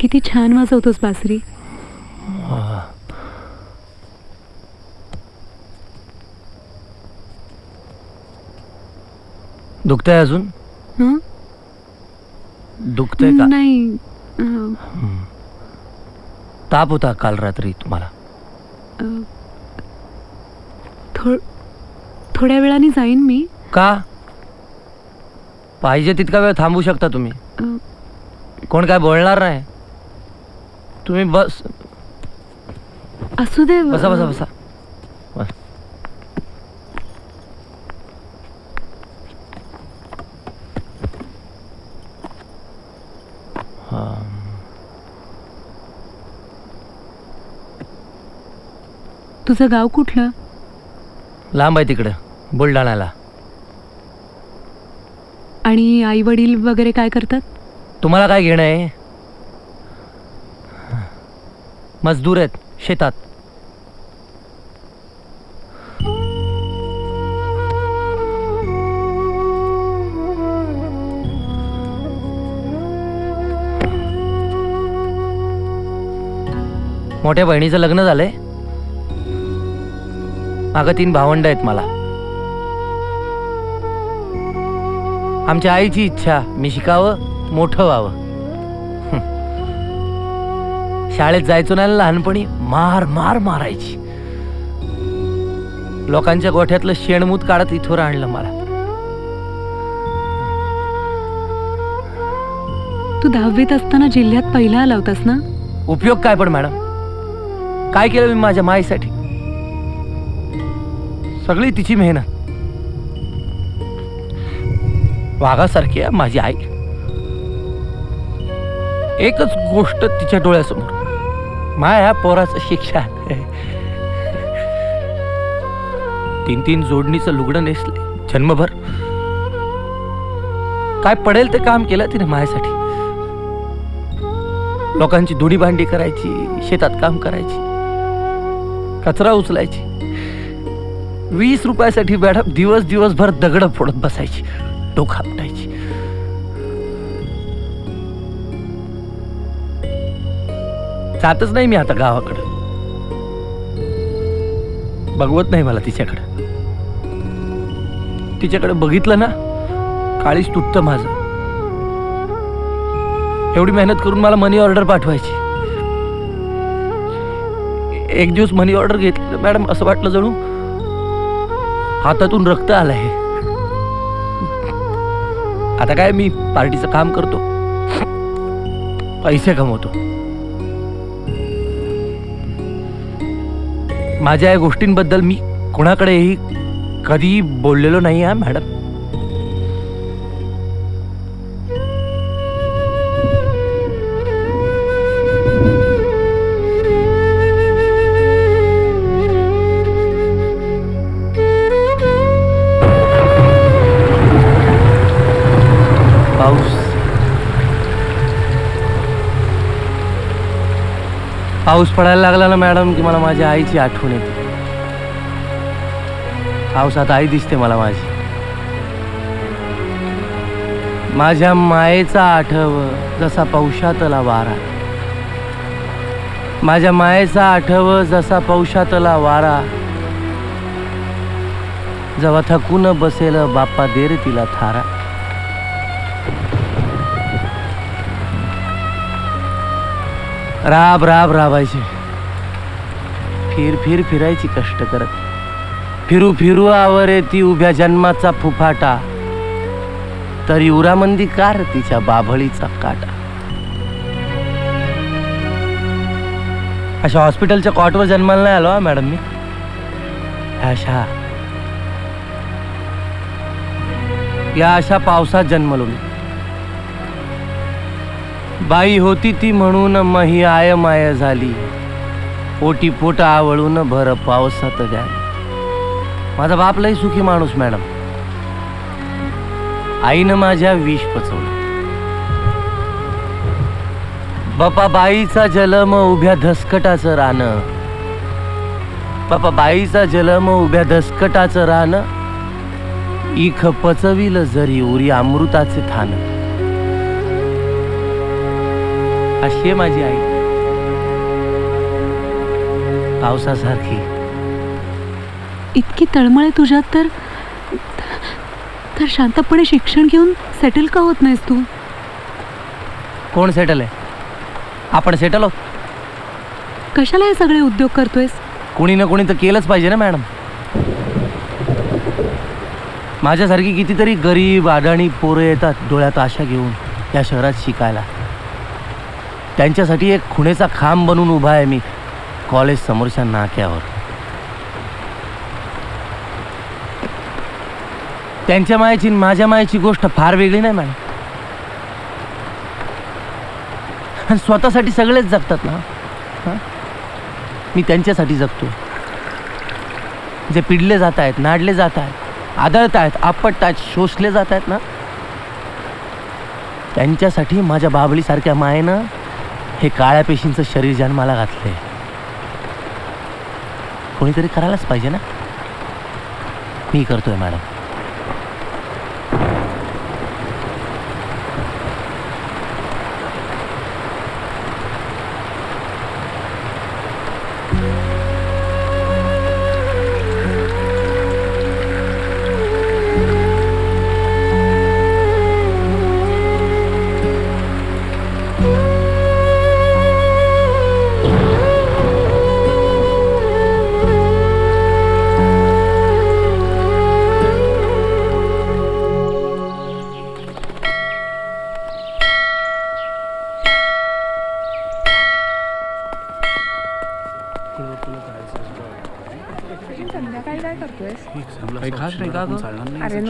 किती छान वाजवतोस बासरी. दुखतंय अजून? हं? दुखतंय का? नाही अं, ताप होता काल रात्री तुम्हाला. थो थोड्या वेळाने जाईन मी. का? पाहिजे तितका वेळ थांबू शकता तुम्ही. अं, कोण काय बोलणार नाही. तुम्ही बस असू दे बसा बसा बसा. बस. हा. तुझं गाव कुठलं? लांब आहे तिकडं बुलढाण्याला. आणि आई वडील वगैरे काय करतात? तुम्हाला काय घेणं आहे? मजदूर आहेत शेतात. मोठ्या बहिणीचं लग्न झालंय. मागं तीन भावंड आहेत मला. आमच्या आईची इच्छा मी शिकावं मोठं व्हावं. शाळेत जायचो ना लहानपणी मार मार मारायची. लोकांच्या गोठ्यातलं शेणमूत काढत इथवर आणलं मला. तू दहावीत असताना जिल्ह्यात पहिला आला होतास ना? उपयोग काय पण मॅडम. काय केलं मी माझ्या माईसाठी? सगळी तिची मेहनत. वाघासारखी आहे माझी आई. एकच गोष्ट तिच्या डोळ्यासमोर. माया पोराचं शिक्षण तीन तीन जोडणीचं लुगडं नेसले. जन्मभर. काय पडेल ते काम केलं तिने मायासाठी. लोकांची दुडी भांडी करायची शेतात काम करायची कचरा उचलायची. वीस रुपयासाठी मॅडम दिवस दिवसभर दगड फोडत बसायची. डोखापटायची जातच नाही मी आता गावाकडं. बघवत नाही मला तिच्याकडं. तिच्याकडे बघितलं ना काळीच तुटतं माझं. एवढी मेहनत करून मला मनी ऑर्डर पाठवायची. एक दिवस मनी ऑर्डर घेतलं मॅडम असं वाटलं जणू हातातून रक्त आलंय आता काय मी पार्टीचं काम करतो. पैसे कमवतो. माझ्या या गोष्टींबद्दल मी कोणाकडेही कधी बोललेलो नाही आहे मॅडम. पाऊस पडायला लागला ना मॅडम की मला माझ्या आईची आठवण येते. पावसात आई दिसते मला माझी. माझ्या मायेचा आठव जसा पौषातला वारा. माझ्या मायेचा आठव जसा पौषातला वारा. जेव्हा थकून बसेल बाप्पा देर तिला थारा. राब राब राबायचे. फिर फिर फिरायची कष्ट करत. फिरू फिरू आवरे ती उभ्या जन्माचा फुफाटा. तरी उरामंदी कार तिच्या बाभळीचा काटा. अशा हॉस्पिटलच्या कॉटवर जन्माला नाही आलो मॅडम मी. अशा. या अशा पावसात जन्मलो मी. बाई होती ती म्हणून मही आय माय झाली. पोटी पोट आवळून भर पावसात गाली माझा बाप सुखी माणूस मॅडम. आईनं माझ्या विष पचवलं. बापा बाईचा जलम उभ्या धसकटाचं रान. बापा बाईचा जलम उभ्या धसकटाचं रान. इख पचविल जरी उरी अमृताचे थान. अशी आहे माझी आई. पावसासारखी. इतकी तळमळ आहे तुझ्यात तर तर शांतपणे शिक्षण घेऊन सेटल का होत नाहीस तू? कोण सेटल आहे? आपण सेटल आहोत? कशाला हे सगळे उद्योग करतोयस? कोणी ना कोणी तर केलंच पाहिजे ना मॅडम. माझ्यासारखी कितीतरी गरीब अडाणी पोरं येतात डोळ्यात आशा घेऊन या शहरात शिकायला. त्यांच्यासाठी एक खुणेचा खांब बनून उभा आहे मी. कॉलेज समोरच्या नाक्यावर. त्यांच्या मायाची माझ्या मायाची गोष्ट फार वेगळी नाही मॅडम. आणि स्वतःसाठी सगळेच जगतात ना? मी त्यांच्यासाठी जगतो. जे पिडले जात आहेत नाडले जात आहेत आदळत आहेत आपट आहेत शोषले जात आहेत ना? त्यांच्यासाठी माझ्या बाबलीसारख्या मायेनं हे काळ्या पेशींचं शरीर जन्माला घातलंय. कोणीतरी करायलाच पाहिजे ना? मी करतोय मॅडम. संध्याकाळी काय करतोयस? काही खास नाही का गं अरे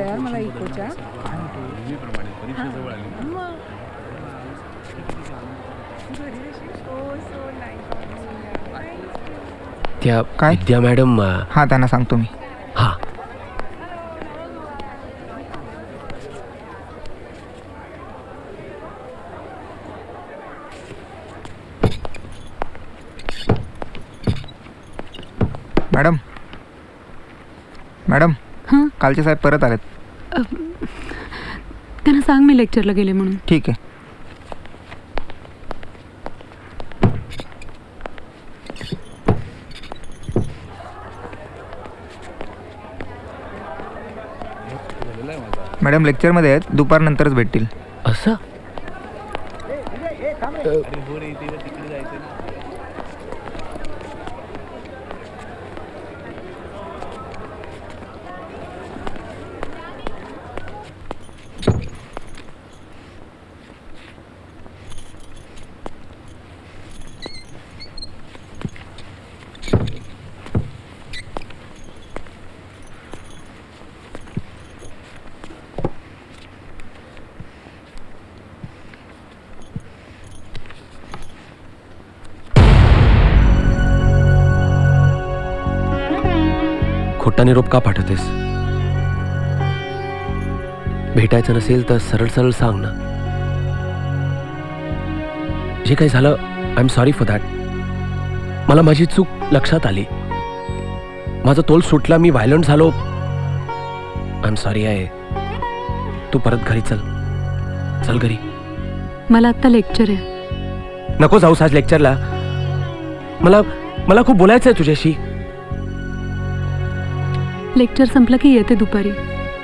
यार मला इकोच्या. त्या काय? विद्या मॅडम अं, हां त्यांना सांगतो मी हा मॅडम मॅडम हां कालचे साहेब परत आलेत. त्यांना सांग मी लेक्चरला गेले म्हणून. ठीक आहे. मॅडम लेक्चरमध्ये आहेत. दुपारनंतरच भेटतील. असं? खोटा निरोप का पाठवतेस भेटायचं नसेल तर सरळ सरळ सांग ना. जे काही झालं I am sorry for that मला माझी चूक लक्षात आली. माझा तोल सुटला मी व्हायलंट झालो. आय एम सॉरी आहे तू परत घरी चल. चल घरी. मला आत्ता लेक्चर आहे. नको जाऊस आज लेक्चरला मला मला खूप बोलायचं आहे तुझ्याशी. लेक्चर संपलं की येते दुपारी.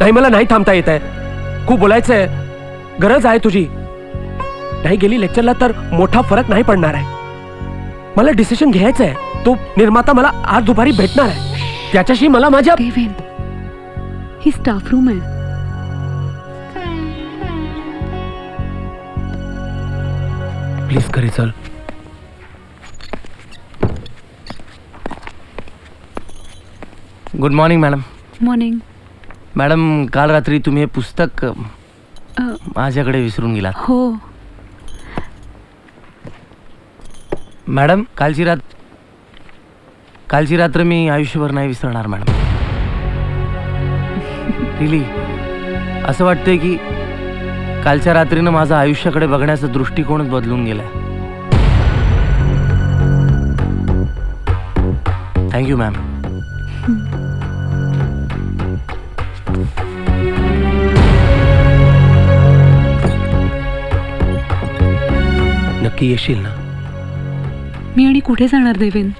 नाही मला नाही थांबता येत आहे. खूप बोलायचं आहे गरज आहे तुझी. नाही गेली लेक्चरला तर मोठा फरक नाही पडणार आहे. मला डिसिशन घ्यायचं आहे तो निर्माता मला आज दुपारी भेटणार आहे. त्याच्याशी मला माझ्या ही स्टाफ रूम आहे. प्लीज घरी चल. Good morning madam morning madam काल रात्री तुम्ही हे पुस्तक अ, माझ्याकडे विसरून गेलात. हो. मॅडम कालची रात कालची रात्र मी आयुष्यभर नाही विसरणार मॅडम रिली असं वाटतंय की कालच्या रात्रीनं माझं आयुष्याकडे बघण्याचा दृष्टिकोनच बदलून गेलाय. थँक्यू मॅम नक्की येशील ना? मी आणि कुठे जाणार देवेन